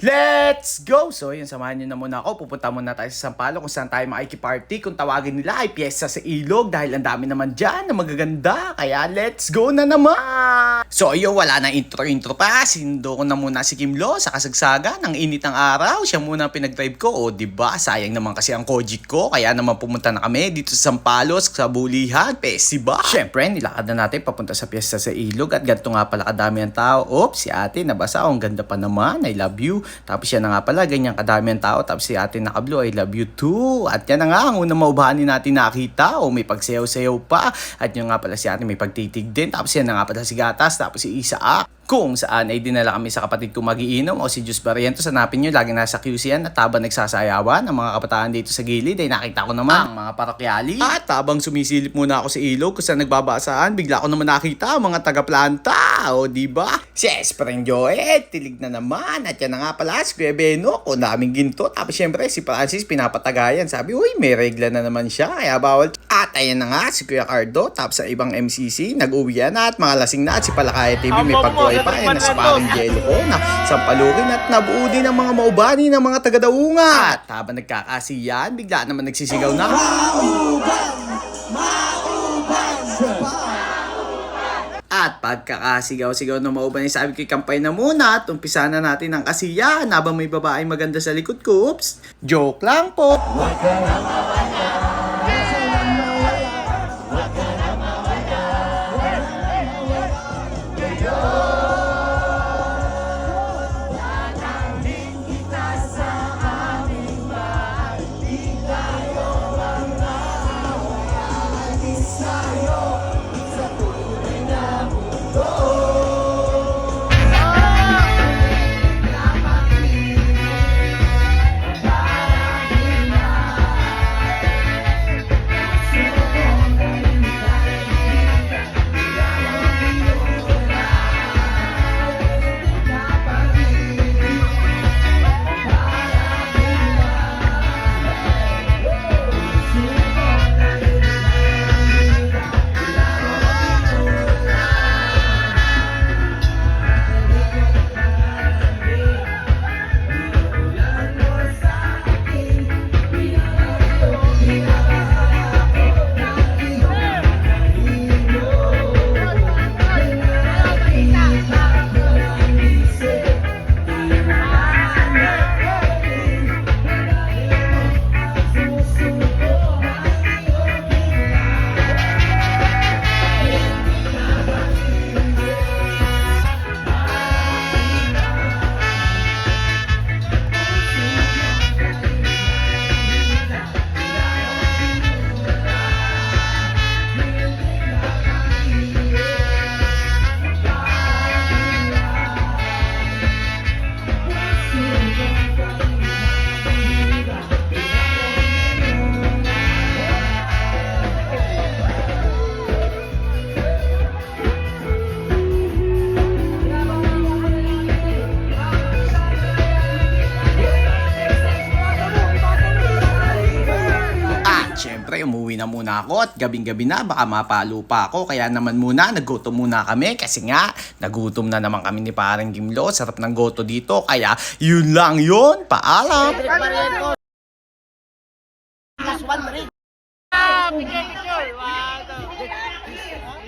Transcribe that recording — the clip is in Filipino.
Let's go! So, yun, samahan nyo na muna ako. Pupunta muna tayo sa Sampalo kung saan tayo makikiparty. Kung tawagin nila ay piyesta sa ilog dahil ang dami naman dyan na magaganda. Kaya, let's go na naman! So, yun, wala na intro-intro pa. Sindo ko na muna si Kimlo sa kasagsaga ng init ng araw. Siya muna ang pinag-drive ko. O, di ba? Sayang naman kasi ang Kojik ko. Kaya naman pumunta na kami dito sa Sampalos, sa Bulihan, Festival. Siyempre, nilakad na natin papunta sa piyesta sa ilog at ganito nga pala kadami ang tao. Oops, si ate nabasa. Ang ganda pa naman. I love you. Tapos yan na nga pala, ganyan kadami ang tao. Tapos si ate naka-blue, I love you too. At yan na nga, ang unang maubahanin natin nakita. O may pagsayaw-sayaw pa. At yun nga pala si ate may pagtitig din. Tapos yan na nga pala si Gatas. Tapos si Isaac. Kung saan ay dinala kami sa kapatid ko magiinom o si Jus Barrientos. Hanapin nyo, lagi nasa QC yan at habang nagsasayawan ang mga kabataan dito sa gilid ay nakita ko naman ang mga parokyali. At habang sumisilip muna ako sa ilog kung saan nagbabasaan, bigla ko naman nakita ang mga taga-planta. O di ba? Si Espereng Joet, tilig na naman. At yan na nga pala, si Kuya Beno, o daming ginto. Tapos syempre si Francis pinapatagayan. Sabi, uy, may regla na naman siya, kaya bawal. At ayan na nga, si Kuya Cardo, tapos sa ibang MCC, nag-uwi na at mga lasing na at si Palakaya TV may pagkuhay pa. Ayan na si parang Jello ko na sampalukin at nabuo din ang mga maubani ng mga taga-daunga. At habang nagkakasiyan, bigla naman nagsisigaw na. At pagkakasigaw-sigaw ng mauban, sabi ko kampay na muna at umpisa na natin ang kasiyahan habang may babaeng maganda sa likod ko. Oops, joke lang po. At syempre umuwi na muna ako at gabing-gabi na baka mapalo pa ako. Kaya naman muna nagutom muna kami kasi nga nagutom na naman kami ni parang Gimlo. Sarap ng goto dito. Kaya yun lang yun. Paalam! Picture, picture. Wow.